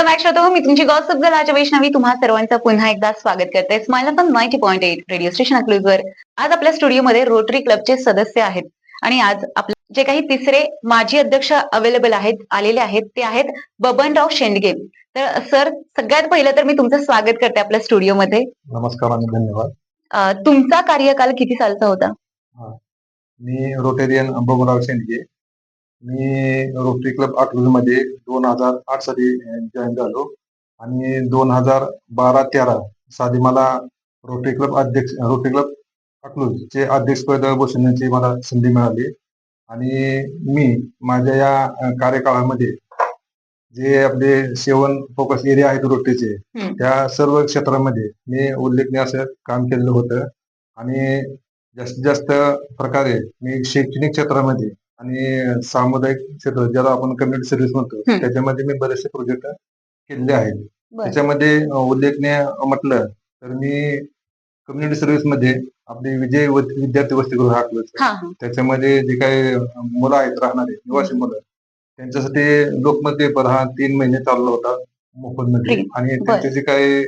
Welcome back श्रोतो मी तुमची गॉसप गलाच्या वैष्णवी तुम्हा सर्वांचं पुन्हा एकदा स्वागत करते. स्माइल पण ninety point eight radio station अकलूजवर आज आपल्या स्टुडिओमध्ये रोटरी क्लबचे सदस्य आहेत. आणि आज आपले जे काही तिसरे माजी अध्यक्ष अवेलेबल आहेत आलेले आहेत ते आहेत बबनराव शेंडगे. तर सर सगळ्यात पहिलं तर मी तुमचं स्वागत करते आपल्या स्टुडिओमध्ये नमस्कार आणि धन्यवाद. तुमचा कार्यकाल किती सालचा होता? मी रोटेरियन बबनराव शेंडगे. मी रोटरी क्लब अकलूजमध्ये दोन हजार आठ साली जॉईन झालो. आणि दोन हजार बारा तेरा साली मला रोटरी क्लब अध्यक्ष रोटरी क्लब अकलूज चे अध्यक्षपद बसवण्याची मला संधी मिळाली. आणि मी माझ्या या कार्यकाळामध्ये जे आपले सेवन फोकस एरिया आहेत रोटरीचे. त्या सर्व क्षेत्रामध्ये मी उल्लेखनीय असं काम केलेलं होतं. आणि जास्तीत जास्त प्रकारे मी शैक्षणिक क्षेत्रामध्ये आणि सामुदायिक क्षेत्र ज्याला आपण कम्युनिटी सर्व्हिस म्हणतो. त्याच्यामध्ये मी बरेचसे प्रोजेक्ट केलेले आहेत. त्याच्यामध्ये उल्लेखनीय म्हटलं तर मी कम्युनिटी सर्व्हिसमध्ये आपली विजय विद्यार्थी वसतिगृह आखलं हा हा त्याच्यामध्ये जे काही मुलं आहेत राहणारे निवासी मुलं त्यांच्यासाठी लोकमत पेपर हा तीन महिने चालला होता मोफतमध्ये Free. आणि. त्यांचे जे काही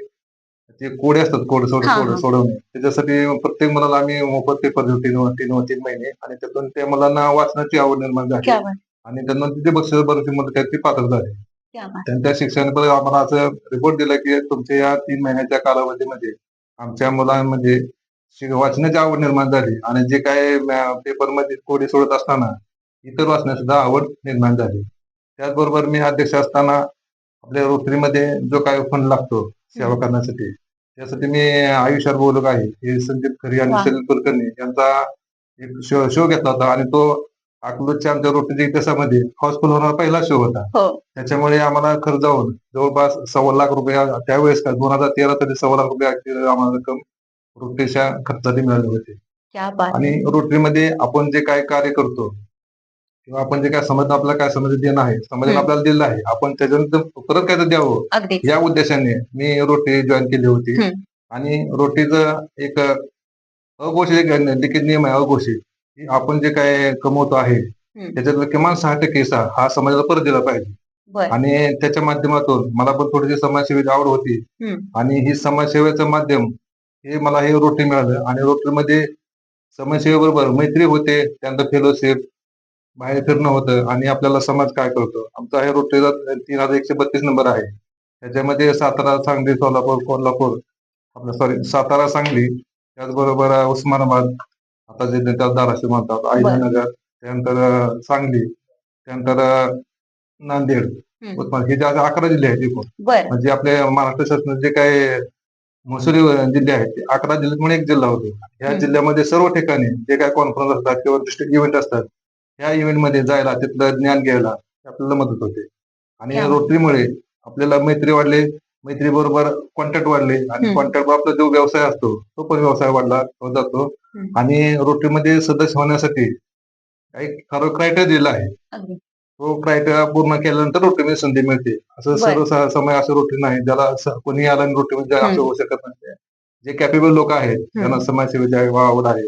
ते कोडे असतात कोड सोड हा, हा. सोडवणे त्याच्यासाठी प्रत्येक मुलाला आम्ही मोफत पेपर देऊ तीन तीन तीन महिने. आणि त्यातून त्या मुलांना वाचनाची आवड निर्माण झाली. क्या बात. आणि त्यांना तिथे बक्षीस बरेचसे मुलं आहेत ते पात्र झाले. क्या बात. त्यांच्या शिक्षण आम्हाला असं रिपोर्ट दिला की तुमच्या या तीन महिन्याच्या कालावधीमध्ये आमच्या मुलांमध्ये वाचनाची आवड निर्माण झाली. आणि जे काय पेपरमध्ये कोडी सोडत असताना इतर वाचण्यात सुद्धा आवड निर्माण झाली. त्याचबरोबर मी अध्यक्ष असताना आपल्या रोटरीमध्ये जो काय फंड लागतो सेवा करण्यासाठी त्यासाठी मी आयुष्यात बोलक आहे हे संदीप खरी आणि. सलील कुलकर्णी यांचा एक शो शो घेतला होता आणि तो अकलूजच्या आमच्या रोटरीच्या इतिहासामध्ये हाऊसफुल होणारा पहिला शो होता. हो. त्याच्यामुळे आम्हाला खर्च जाऊन जवळपास सव्वा लाख रुपये त्यावेळेस का दोन हजार तेरा साठी सव्वा लाख रुपये आम्हाला रक्कम रोटरीच्या खर्चासाठी मिळाली होती. आणि रोटरीमध्ये आपण जे काय कार्य करतो किंवा आपण जे काय समाज आपल्याला काय समाज देणं आहे समाजाने हम्म. आपल्याला दिलं आहे आपण त्याच्यानंतर परत काय तर द्यावं या उद्देशाने मी रोटरी जॉईन केली होती. आणि रोटरीचं एक अघोषित एक लिखित नियम आहे अघोषित की आपण जे काय कमवतो आहे त्याच्यातलं किमान सहा टक्के हिस्सा हा समाजाला परत दिला पाहिजे. आणि त्याच्या माध्यमातून मला पण थोडीशी समाजसेवेची आवड होती. आणि ही समाजसेवेचं माध्यम हे मला हे रोटरी मिळालं. आणि रोटरीमध्ये समाजसेवेबरोबर मैत्री होते त्यानंतर फेलोशिप बाहेर फिरणं होतं आणि आपल्याला समाज काय करतो? आमचा हे रोटरीचा तीन हजार एकशे बत्तीस नंबर आहे. त्याच्यामध्ये सातारा सांगली सोलापूर कोल्हापूर आपलं सॉरी सातारा सांगली त्याचबरोबर उस्मानाबाद आता जे त्याला धाराशिव म्हणतात अहिल्यानगर त्यानंतर सांगली त्यानंतर नांदेड. उस्मान हे जे अकरा जिल्हे आहेत एकूण. म्हणजे आपल्या महाराष्ट्र शासनाचे जे काही महसुली जिल्हे आहेत ते अकरा जिल्ह्यात म्हणून एक जिल्हा होतो. या. जिल्ह्यामध्ये सर्व ठिकाणी जे काही कॉन्फरन्स असतात किंवा डिस्ट्रिक्ट इव्हेंट असतात या इव्हेंटमध्ये जायला तिथलं ज्ञान घ्यायला आपल्याला मदत होते. आणि क्या. रोटरीमुळे आपल्याला मैत्री वाढले. मैत्री बरोबर कॉन्टॅक्ट वाढले. आणि. कॉन्टॅक्ट आपला जो व्यवसाय असतो तो पण व्यवसाय वाढला हो जातो. आणि रोटरीमध्ये सदस्य होण्यासाठी एक ठराविक क्रायटेरिया दिला आहे. तो क्रायटेरिया पूर्ण केल्यानंतर रोटीमध्ये संधी मिळते. असं. सर्व समय असं रोटी नाही. ज्याला कोणी आला रोटीमध्ये असं. होऊ शकत नाही. जे कॅपेबल लोक आहेत त्यांना समाजसेवेची आवड आहे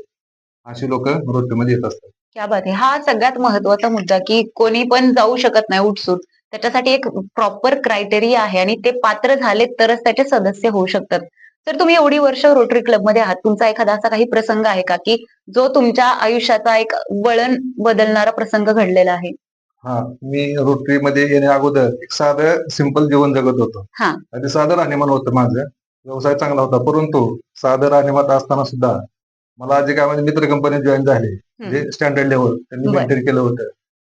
अशी लोक रोटीमध्ये येत असतात. क्या बात आहे. हा सगळ्यात महत्त्वाचा मुद्दा की कोणी पण जाऊ शकत नाही उठसूट त्याच्यासाठी एक प्रॉपर क्रायटेरिया आहे आणि ते पात्र झाले तरच त्याचे सदस्य होऊ शकतात. तर तुम्ही एवढी वर्ष रोटरी क्लबमध्ये आहात तुमचा एखादा असा काही प्रसंग आहे का की जो तुमच्या आयुष्याचा एक वळण बदलणारा प्रसंग घडलेला आहे? हा मी रोटरीमध्ये येण्या अगोदर एक साधं सिंपल जीवन जगत होतो. हा. आणि साधं राहणीमान होतं माझं. व्यवसाय चांगला होता परंतु साधं राहणीमान असताना सुद्धा मला जे काय माझे मित्र कंपनी जॉईन झाले जे स्टँडर्ड लेवल त्यांनी बरं. मेंटेन केलं होतं.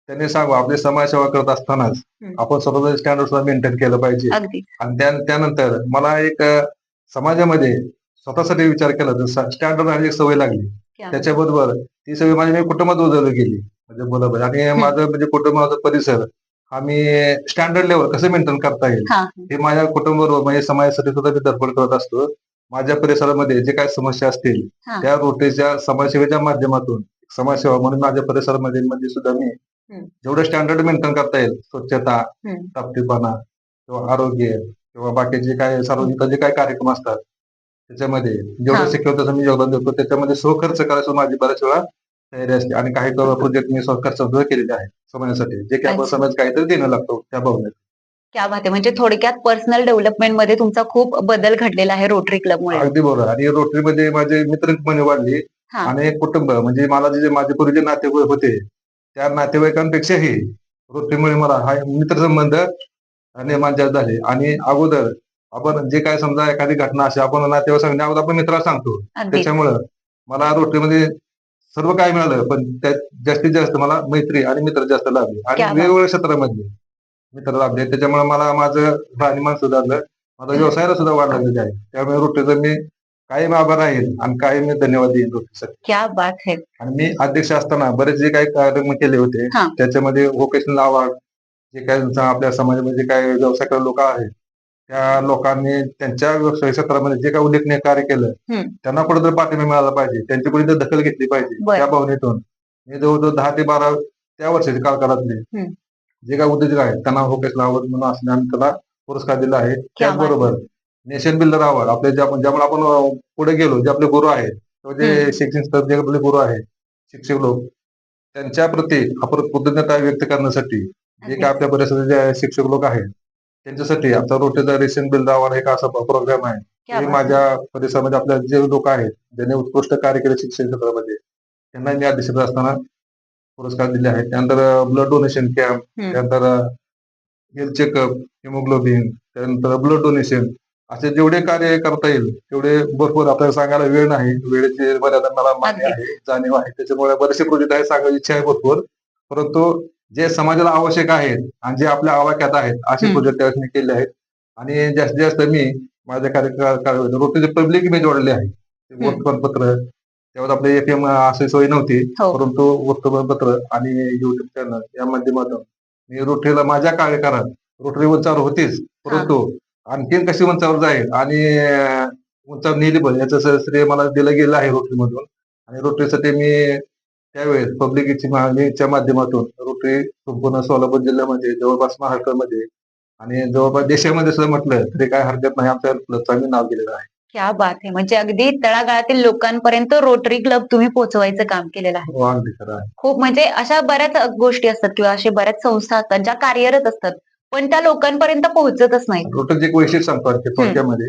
त्यांनी सांगू आपली समाजसेवा करत असतानाच हम्म. आपण स्वतःचं स्टँडर्ड सुद्धा मेंटेन केलं पाहिजे. अगदी. आणि त्या त्यानंतर मला एक अ, समाजामध्ये स्वतःसाठी विचार केला तर स्टँडर्ड राहण्याची एक सवय लागली त्याच्याबरोबर ती सवय माझ्या मी कुटुंबात उजवली गेली. म्हणजे बरोबर आणि माझं म्हणजे कुटुंब माझा परिसर हा मी स्टँडर्ड लेवल कसं मेंटेन करता येईल? हा. हे माझ्या कुटुंबाबरोबर म्हणजे समाजासाठी सुद्धा मी धडपड करत असतो. माझ्या परिसरामध्ये जे काही समस्या असतील हा. त्या रोटेच्या समाजसेवेच्या माध्यमातून समाजसेवा म्हणून माझ्या परिसरामध्ये मध्ये सुद्धा मी हम्म. जेवढं स्टँडर्ड मेंटेन करता येईल स्वच्छता हम्म. टापटीपणा किंवा आरोग्य किंवा बाकीचे काय सार्वजनिक जे काही कार्यक्रम असतात त्याच्यामध्ये हा. जेवढं शिकवतो तसं मी योगदान देतो त्याच्यामध्ये स्वखर्च करायचं माझी बऱ्याच वेळा तयारी असते आणि काही प्रोजेक्ट मी स्वखर्च सुद्धा केलेले आहेत समाजासाठी जे की आपण अच्छा. समाज काहीतरी देणं लागतो त्या भावनेत क्या बात आहे. म्हणजे थोडक्यात पर्सनल डेव्हलपमेंटमध्ये तुमचा खूप बदल घडलेला आहे रोटरी क्लबमुळे अगदी बरोबर. आणि रोटरीमध्ये माझे मित्र वाढले. हा. आणि एक कुटुंब म्हणजे मला जे माझे पूर्वी जे नातेवाईक होते त्या नातेवाईकांपेक्षाही रोटरीमुळे मला हा मित्रसंबंध निर्माण जास्त झाले. आणि अगोदर आपण जे काय समजा एखादी घटना अशी आपण नातेवाईक सांगण्या अगोदर आपण मित्राला सांगतो. अगदी. त्याच्यामुळं मला रोटरीमध्ये सर्व काय मिळालं पण त्यात जास्तीत जास्त मला मैत्री आणि मित्र जास्त लाभले क्या आणि बात. वेगवेगळ्या क्षेत्रामधले मित्र लाभले त्याच्यामुळे मला माझं राहणीमान सुधारलं माझा व्यवसायाला सुद्धा वाढ लागलेली आहे त्यामुळे रोटरीचं मी कायम आभार राहील आणि कायम मी धन्यवाद देईन क्या बात है आणि मी अध्यक्ष असताना बरेच जे काही कार्यक्रम केले होते हा. त्याच्यामध्ये व्होकेशनल अवॉर्ड जे काही आपल्या समाजामध्ये जे काही व्यवसाय करणारे लोक आहेत त्या लोकांनी त्यांच्या व्यवसाय क्षेत्रामध्ये जे काही उल्लेखनीय कार्य केलं हम्म. त्यांना कुठेतरी पाठिंबा मिळाला पाहिजे त्यांची कुठेतरी दखल घेतली पाहिजे बरं. त्या भावनेतून मी जवळजवळ दहा ते बारा त्या वर्षाच्या हम्म. जे काही उद्योजक आहेत त्यांना व्होकेशनल अवॉर्ड म्हणून असणे आम्ही त्याला पुरस्कार दिला आहे. क्या त्याचबरोबर नेशन बिल्डर अवॉर्ड आपले ज्या ज्यामुळे आपण पुढे गेलो जे आपले गुरु आहेत जे स्तर जे आपले गुरु आहेत शिक्षक लोक त्यांच्या प्रती आपण कृतज्ञता व्यक्त करण्यासाठी जे काय आपल्या परिसरात जे शिक्षक लोक आहेत त्यांच्यासाठी आमचा रोटेचा रेशन बिल्डर अवॉर्ड एक असा प्रोग्राम आहे. क्या हे है. माझ्या परिसरामध्ये आपल्या जे लोक आहेत ज्यांनी उत्कृष्ट कार्य केले शिक्षण क्षेत्रामध्ये त्यांना मी अध्यक्ष असताना पुरस्कार दिले आहेत. त्यानंतर ब्लड डोनेशन कॅम्प. त्यानंतर हेल्थ चेकअप हिमोग्लोबिन त्यानंतर ब्लड डोनेशन असे जेवढे कार्य करता येईल तेवढे भरपूर आपल्याला सांगायला वेळ नाही. वेळेची मर्यादा मला मान्य. आहे जाणीव आहे. त्याच्यामुळे बरेचसे प्रोजेक्ट आहे सांगायची इच्छा आहे भरपूर. परंतु जे समाजाला आवश्यक आहेत आणि जे आपल्या आवाक्यात आहेत असे. प्रोजेक्ट त्यावेळेस मी केले आहेत. आणि जास्तीत जास्त मी माझ्या कार्यकाळ रोटीचे पब्लिक मी जोडले आहे ते वर्तमानपत्र त्यावेळेस आपले एफ एम अशी सोय नव्हती. हो. परंतु वर्तमानपत्र आणि युट्यूब चॅनल या माध्यमातून मी रोटरीला माझ्या कार्यकाळात रोटरी उंचावर होतीच. परंतु आणखीन कशी उंचावर जाईल आणि उंचावर नेली पण याचं श्रेय मला दिलं गेलं आहे रोटरीमधून. आणि रोटरीसाठी मी त्यावेळेस पब्लिकच्या माध्यमातून रोटरी संपूर्ण सोलापूर जिल्ह्यामध्ये जवळपास महाराष्ट्रामध्ये आणि जवळपास देशामध्ये सुद्धा म्हटलं तरी काय हरकत नाही. आमच्या आम्ही नाव केलेलं आहे. क्या बात आहे म्हणजे अगदी तळागाळातील लोकांपर्यंत रोटरी क्लब तुम्ही पोहोचवायचं काम केलेलं आहे हो अगदी खरं आहे खूप म्हणजे अशा बऱ्याच गोष्टी असतात किंवा अशा बऱ्याच संस्था असतात ज्या कार्यरत असतात पण त्या लोकांपर्यंत पोहोचतच नाही रोटरीचे एक वैशिष्ट्य सांगतो आणखी थोडक्यामध्ये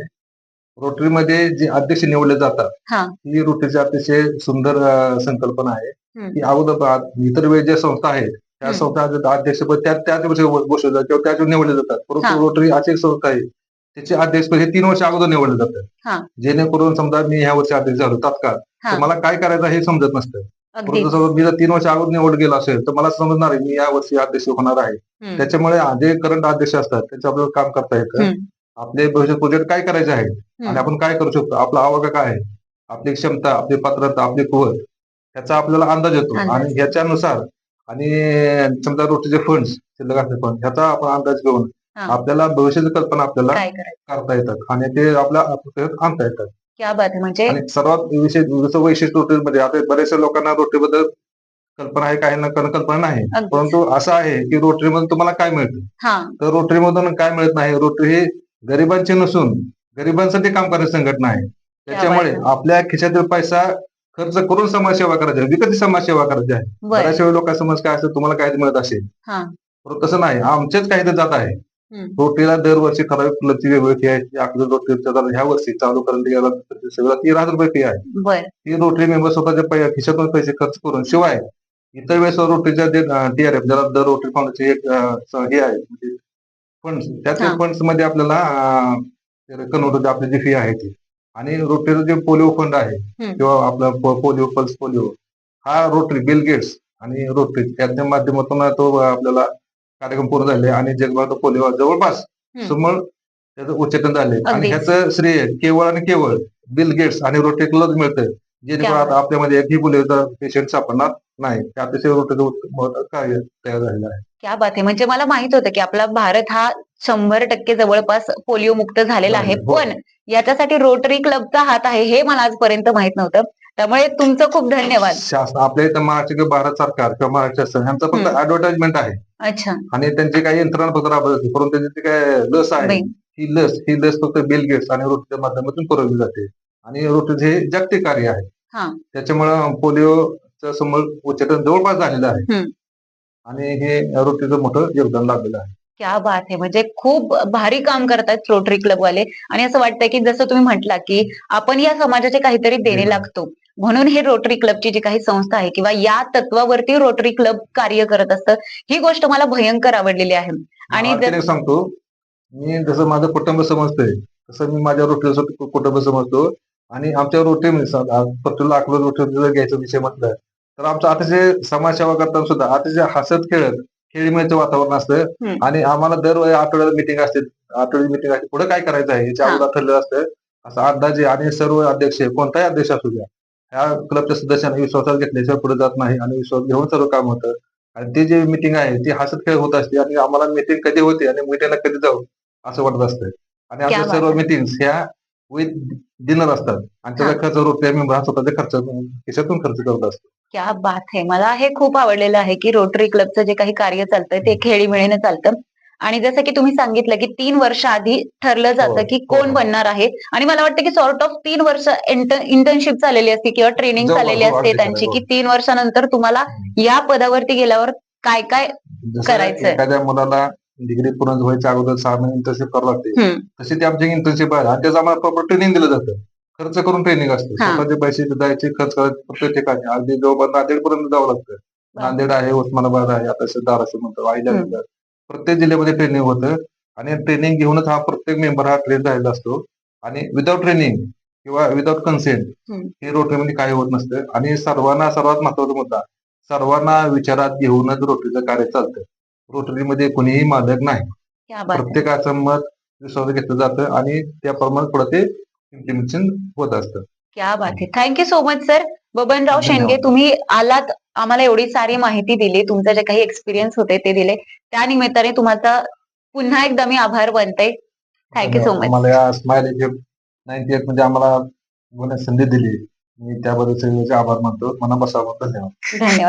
रोटरीमध्ये जे अध्यक्ष निवडले जातात हा. ही रोटरीची अतिशय सुंदर अं, संकल्पना आहे हम्म. की अगोदर इतर वेळ ज्या संस्था आहेत त्या हम्म. संस्था अध्यक्षपद त्या त्याच वर्षी बसवले जातात किंवा त्याच निवडले जातात हा. परंतु रोटरी अशी एक संस्था आहे त्याचे अध्यक्षपद हे तीन वर्ष अगोदर निवडले. जातात जेणेकरून समजा मी ह्या वर्षी अध्यक्ष झालो तात्काळ. तर मला काय करायचं हे समजत नसतं परंतु समजा मी जर तीन वर्ष अगोदर निवड गेला असेल तर मला समजणार आहे मी या वर्षी अध्यक्ष होणार आहे. त्याच्यामुळे जे करंट अध्यक्ष असतात त्यांचं आपल्याला काम करता येतं. आपले भविष्यात प्रोजेक्ट काय करायचे आहे आणि आपण काय करू शकतो आपला आवाका काय आहे आपली क्षमता आपली पात्रता आपली कुवत ह्याचा आपल्याला अंदाज येतो. आणि ह्याच्यानुसार आणि समजा रोटीचे फंड शिल्लक असले फंड ह्याचा आपण अंदाज घेऊन हा. आपल्याला भविष्याची कल्पना आपल्याला काय करायचं? करता येतात आणि ते आपल्या आपल्यात आणता येतात. क्या बात आहे. म्हणजे आणि सर्वात विशेष जसं वैशिष्ट्य रोटीमध्ये आता बऱ्याचशा लोकांना रोटीबद्दल कल्पना आहे काही ना कल्पना नाही. परंतु असं आहे की रोटरीमधून तुम्हाला काय मिळतं? हा. तर रोटरीमधून काय मिळत नाही? रोटरी ही गरिबांची नसून गरिबांसाठी काम करणारी संघटना आहे. त्याच्यामुळे बात आपल्या खिशातील पैसा खर्च करून समाजसेवा करायची आहे विकत समाजसेवा करायची आहे. बर. बऱ्याचशा वेळी लोक समज काय असेल तुम्हाला काय मिळत असेल. हा. परंतु तसं नाही. आमचेच काही ते जात आहे. रोटरीला दरवर्षी ठराविक क्लबची वेगवेगळी फी आहे. आपल्या रोटरीच्या दर ह्या वर्षी चालू करंट गेला सगळं तेरा हजार रुपये फी आहे. ती रोटरी मेंबर स्वतःच्या खिशातून पैसे खर्च करून. शिवाय इतर वेळेस रोटरीच्या जे टीआरएफ ज्याला दर रोटरी फाउंडेशन एक हे आहे फंड्स त्या. फंड्समध्ये आपल्याला कन्वर्ट आपली जी फी आहे ती. आणि रोटरीचं जे पोलिओ फंड आहे. किंवा आपला पोलिओ पल्स पोलिओ हा रोटरी बिल गेट्स आणि रोटरी याच्या माध्यमातून तो आपल्याला कार्यक्रम पूर्ण झाले आणि जगभरात पोलिओ जवळपास. समोर त्याचं उच्चाटन झाले. आणि. ह्याचं श्रेय केवळ आणि केवळ बिल गेट्स आणि रोटेकलाच मिळतं जेणेकरून आता आपल्यामध्ये एकही पोलिओचा पेशंट सापडणार नाही. अतिशय रोटेचं कार्य तयार झालेलं आहे. क्या बात आहे. म्हणजे मला माहीत होतं की आपला भारत हा शंभर टक्के जवळपास पोलिओ मुक्त झालेला आहे. हो. पण याच्यासाठी रोटरी क्लबचा हात आहे हे मला आजपर्यंत माहीत नव्हतं. त्यामुळे तुमचं खूप धन्यवाद. शासन आपल्या इथं महाराष्ट्र किंवा भारत सरकार किंवा महाराष्ट्र शासन यांचा फक्त. ऍडव्हर्टाइजमेंट आहे. अच्छा. आणि त्यांची काही यंत्रणा फक्त राबवत परंतु त्यांची काय लस आहे. ही लस ही लस फक्त बिल गेट्स आणि रोटीच्या माध्यमातून पुरवली जाते. आणि रोटीचे हे जागतिक कार्य आहे. त्याच्यामुळं पोलिओचं समोर उच्चाटन जवळपास झालेलं आहे. आणि हे रोटीचं मोठं योगदान लागलेलं आहे. क्या बात आहे म्हणजे खूप भारी काम करतायत रोटरी क्लब वाले. आणि असं वाटतंय की जसं तुम्ही म्हटला की आपण या समाजाचे काहीतरी देणं. लागतो. म्हणून हे रोटरी क्लबची जी काही संस्था आहे किंवा या तत्वावरती रोटरी क्लब कार्य करत असतं ही गोष्ट मला भयंकर आवडलेली आहे. आणि सांगतो मी जसं माझं कुटुंब समजतंय तसं मी माझ्या रोटीचं कुटुंब समजतो. आणि आमच्या रोटी प्रत्येक अकलूज रोटी जर घ्यायचा विषय म्हटलं तर आमचं अतिशय समाजसेवा करताना सुद्धा अतिशय हसत खेळत खेळीमेळचं वातावरण असतं. आणि आम्हाला दर आठवड्याला मिटिंग असते आठवड्याची मिटिंग असते. पुढे काय करायचं आहे? याच्या. अगोदर ठरलेलं असतं. असं अंदाजे आणि सर्व अध्यक्ष कोणताही अध्यक्ष असू द्या ह्या क्लबच्या सदस्यांना विश्वासात घेतल्याशिवाय पुढे जात नाही आणि विश्वास घेऊन सर्व काम होतं. आणि ती जी मिटिंग आहे ती हसत खेळ होत असते आणि आम्हाला मिटिंग कधी होते आणि मिटिंगला कधी जाऊ असं वाटत असतं. आणि आमच्या सर्व. मिटिंग ह्या विथ डिनर असतात. आणि त्याचा खर्च रुपये मेंबर हा स्वतःच्या खर्च खिशातून खर्च करत असतो. क्या बात आहे. मला हे खूप आवडलेलं आहे की रोटरी क्लबचं जे काही कार्य चालतंय ते खेळीमेळीने चालतं. आणि जसं की तुम्ही सांगितलं की तीन वर्ष आधी ठरलं जातं हो, की हो, कोण हो. बनणार आहे आणि मला वाटतं की सॉर्ट ऑफ तीन वर्ष इंटर्नशिप चाललेली असते किंवा ट्रेनिंग हो, असते त्यांची. की तीन वर्षानंतर तुम्हाला या पदावरती गेल्यावर काय काय जसं करायचंय. एखाद्या मुलाला डिग्री पूर्ण व्हायच्या अगोदर सहा महिने इंटर्नशिप करावं लागते तशी ती आमची इंटर्नशिप आहे आणि त्याचं आम्हाला प्रॉपर ट्रेनिंग दिलं जातं खर्च करून ट्रेनिंग असतं. स्वतःचे पैसे द्यायचे खर्च करायचे प्रत्येक ठिकाणी अगदी जवळपास नांदेड पर्यंत जावं लागतं नांदेड आहे उस्मानाबाद आहे आता धाराशिव म्हणतो. आईला प्रत्येक जिल्ह्यामध्ये ट्रेनिंग होतं. आणि ट्रेनिंग घेऊनच हा प्रत्येक मेंबर हा ट्रेन राहिला असतो. आणि विदाउट ट्रेनिंग किंवा विदाउट कन्सेंट. हे रोटरीमध्ये काही होत नसतं. आणि सर्वांना सर्वात महत्त्वाचा मुद्दा सर्वांना विचारात घेऊनच रोटरीचं कार्य चालतं. रोटरीमध्ये कुणीही मालक नाही. क्या प्रत्येकाचं मत विश्वास घेतलं जातं आणि त्याप्रमाणे पुढे ते इम्प्लिमेंटेशन होत असतं. क्या बात आहे. Thank you so much sir Babanrao Shendge धन्यवाद. तुम्ही आलात आम्हाला एवढी सारी माहिती दिली तुमचे जे काही एक्सपिरियन्स होते ते दिले. त्या निमित्ताने तुम्हाला पुन्हा एकदा मी आभार मानते. थँक्यू सो मच आम्हाला या स्माइल नाईन्टी एटमध्ये आम्हाला संधी दिली. मी त्याबद्दल आभार मानतो. मनापासून धन्यवाद. धन्यवाद.